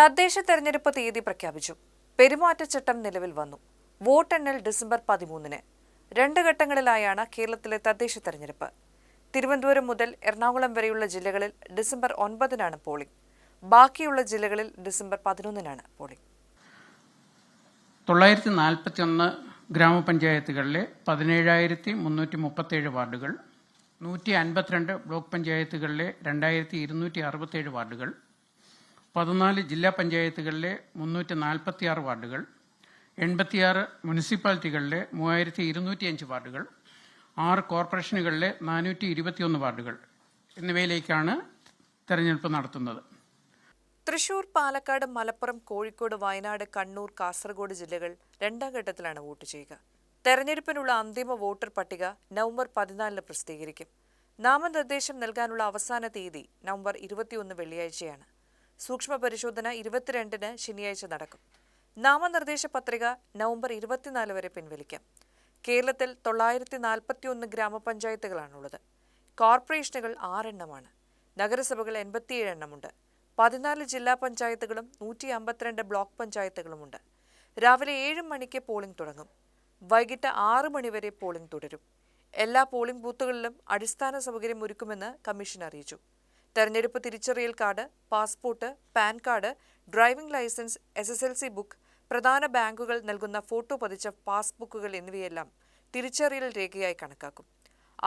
തദ്ദേശ തെരഞ്ഞെടുപ്പ് തീയതി പ്രഖ്യാപിച്ചു. പെരുമാറ്റച്ചട്ടം നിലവിൽ വന്നു. വോട്ടെണ്ണൽ ഡിസംബർ പതിമൂന്നിന്. രണ്ട് ഘട്ടങ്ങളിലായാണ് കേരളത്തിലെ തദ്ദേശ തെരഞ്ഞെടുപ്പ്. തിരുവനന്തപുരം മുതൽ എറണാകുളം വരെയുള്ള ജില്ലകളിൽ ഡിസംബർ ഒൻപതിനാണ് പോളിംഗ്. ബാക്കിയുള്ള ജില്ലകളിൽ ഡിസംബർ പതിനൊന്നിനാണ് പോളിംഗ്. തൊള്ളായിരത്തി നാൽപ്പത്തി ഒന്ന് ഗ്രാമപഞ്ചായത്തുകളിലെ പതിനേഴായിരത്തി മുന്നൂറ്റി മുപ്പത്തേഴ് വാർഡുകൾ നൂറ്റി അൻപത്തിരണ്ട് ബ്ലോക്ക് പഞ്ചായത്തുകളിലെ രണ്ടായിരത്തി ഇരുന്നൂറ്റി അറുപത്തേഴ് വാർഡുകൾ പതിനാല് ജില്ലാ പഞ്ചായത്തുകളിലെ മുന്നൂറ്റി നാൽപ്പത്തി ആറ് വാർഡുകൾ എൺപത്തിയാറ് മുനിസിപ്പാലിറ്റികളിലെ മൂവായിരത്തി ഇരുന്നൂറ്റി അഞ്ച് വാർഡുകൾ ആറ് കോർപ്പറേഷനുകളിലെ നാനൂറ്റി ഇരുപത്തിയൊന്ന് വാർഡുകൾ എന്നിവയിലേക്കാണ് തെരഞ്ഞെടുപ്പ് നടത്തുന്നത്. തൃശൂർ പാലക്കാട് മലപ്പുറം കോഴിക്കോട് വയനാട് കണ്ണൂർ കാസർഗോഡ് ജില്ലകൾ രണ്ടാം ഘട്ടത്തിലാണ് വോട്ട് ചെയ്യുക. തെരഞ്ഞെടുപ്പിനുള്ള അന്തിമ വോട്ടർ പട്ടിക നവംബർ പതിനാലിന് പ്രസിദ്ധീകരിക്കും. നാമനിർദ്ദേശം നൽകാനുള്ള അവസാന തീയതി നവംബർ ഇരുപത്തിയൊന്ന് വെള്ളിയാഴ്ചയാണ്. സൂക്ഷ്മ പരിശോധന ഇരുപത്തിരണ്ടിന് ശനിയാഴ്ച നടക്കും. നാമനിർദ്ദേശ പത്രിക നവംബർ ഇരുപത്തിനാല് വരെ പിൻവലിക്കാം. കേരളത്തിൽ തൊള്ളായിരത്തി നാൽപ്പത്തിയൊന്ന് ഗ്രാമപഞ്ചായത്തുകളാണുള്ളത്. കോർപ്പറേഷനുകൾ ആറെണ്ണമാണ്. നഗരസഭകൾ എൺപത്തിയേഴ് എണ്ണമുണ്ട് പതിനാല് ജില്ലാ പഞ്ചായത്തുകളും നൂറ്റി അമ്പത്തിരണ്ട് ബ്ലോക്ക് പഞ്ചായത്തുകളുമുണ്ട്. രാവിലെ ഏഴ് മണിക്ക് പോളിംഗ് തുടങ്ങും. വൈകിട്ട് ആറ് മണിവരെ പോളിംഗ് തുടരും. എല്ലാ പോളിംഗ് ബൂത്തുകളിലും അടിസ്ഥാന സൗകര്യം ഒരുക്കുമെന്ന് കമ്മീഷൻ അറിയിച്ചു. തെരഞ്ഞെടുപ്പ് തിരിച്ചറിയൽ card passport PAN card driving licence S S L C book പ്രധാന ബാങ്കുകൾ നൽകുന്ന ഫോട്ടോ പതിച്ച പാസ്ബുക്കുകൾ എന്നിവയെല്ലാം തിരിച്ചറിയൽ രേഖയായി കണക്കാക്കും.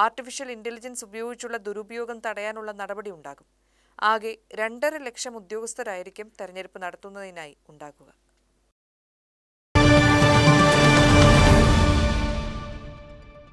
ആർട്ടിഫിഷ്യൽ ഇന്റലിജൻസ് ഉപയോഗിച്ചുള്ള ദുരുപയോഗം തടയാനുള്ള നടപടി ഉണ്ടാകും. ആകെ രണ്ടര ലക്ഷം ഉദ്യോഗസ്ഥരായിരിക്കും തെരഞ്ഞെടുപ്പ് നടത്തുന്നതിനായി ഉണ്ടാകുക.